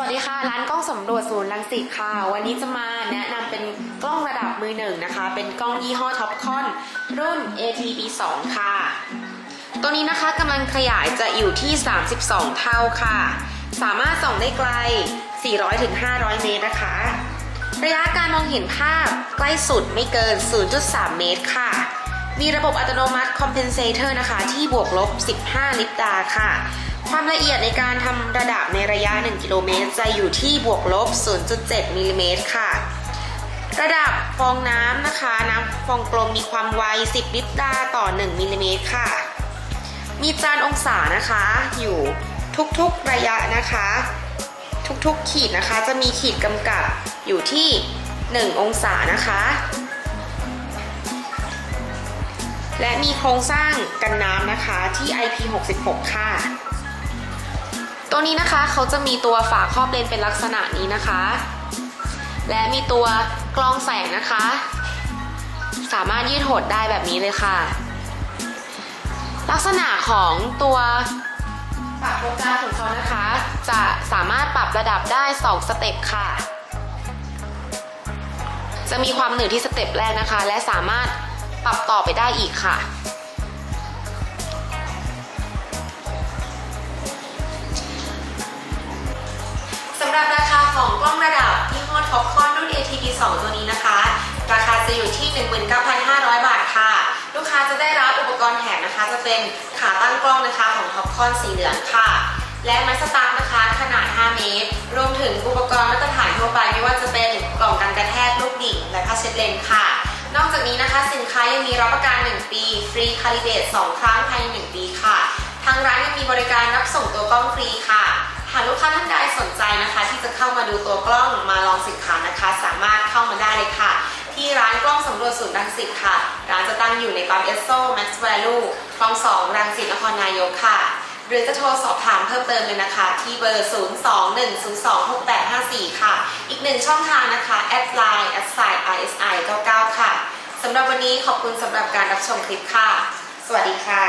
วัสดีค่ะ ร้านกล้องสำรวจศูนย์รังสิตค่ะ วันนี้จะมาแนะนำเป็นกล้องระดับมือหนึ่งนะคะ เป็นกล้องยี่ห้อท็อปคอนรุ่น ATB2 ค่ะ ตัวนี้นะคะกำลังขยายจะอยู่ที่ 32 เท่าค่ะ สามารถส่องได้ไกล 400-500 เมตรนะคะ ระยะการมองเห็นภาพใกล้สุดไม่เกิน 0.3 เมตรค่ะมีระบบอัตโนมัติ compensator นะคะ ที่บวกลบ 15 ลิปดาค่ะ ความละเอียดในการทำระดับในระยะ 1 กิโลเมตร จะอยู่ที่บวกลบ 0.7มิลลิเมตรค่ะ ระดับฟองน้ำนะคะ น้ำฟองกลมมีความไว 10 ลิตรดาต่อ 1มิลลิเมตรค่ะ มีจานองศานะคะ อยู่ทุกๆระยะนะคะ ทุกๆขีดนะคะ จะมีขีดกำกับอยู่ที่ 1 องศานะคะ และมีโครงสร้างกันน้ำนะคะที่ IP66 ค่ะ ตัวนี้นะคะเขาจะมีตัวฝาครอบเลนเป็นลักษณะนี้นะคะ และมีตัวกรองแสงนะคะ สามารถยืดหดได้แบบนี้เลยค่ะ ลักษณะของตัวปรับโปรแกรมของเขานะคะ จะสามารถปรับระดับได้ 2 สเต็ปค่ะ จะมีความหนืดที่สเต็ปแรกนะคะ และสามารถปรับต่อไปได้อีกค่ะ ของกล้องระดับยี่ห้อท็อปคอนรุ่น ATD 2 ตัวนี้นะคะ ราคาจะอยู่ที่ 19,500 บาทค่ะ ลูกค้าจะได้รับอุปกรณ์แถมนะคะ จะเป็นขาตั้งกล้องนะคะของท็อปคอนสีเหลืองค่ะ และไม้สตาร์นะคะขนาด 5 เมตร รวมถึงอุปกรณ์มาตรฐานทั่วไปไม่ว่าจะเป็นกล่องกันกระแทกลูกดิ่งและผ้าเช็ดเลนค่ะ นอกจากนี้นะคะสินค้ายังมีรับประกัน 1 ปี ฟรีคาลิเบต2ครั้งภายใน1ปีค่ะ ทางร้านยังมีบริการรับส่งตัวกล้องฟรีค่ะ หากลูกค้าท่านใดสนใจนะคะ ที่จะเข้ามาดูตัวกล้องมาลองสินค้านะคะ สามารถเข้ามาได้เลยค่ะ ที่ร้านกล้องสำรวจศูนย์รังสิตค่ะ ร้านจะตั้งอยู่ในปั๊มเอสโซแม็กซ์แวลูคลองสองรังสิตนครนายกค่ะ หรือจะโทรสอบถามเพิ่มเติมเลยนะคะ ที่เบอร์ 02-102-6854 ค่ะ อีกหนึ่งช่องทางนะคะแอดไลน์แอดไซน์ RSI 99ค่ะสำหรับวันนี้ขอบคุณสำหรับการรับชมคลิปค่ะ สวัสดีค่ะ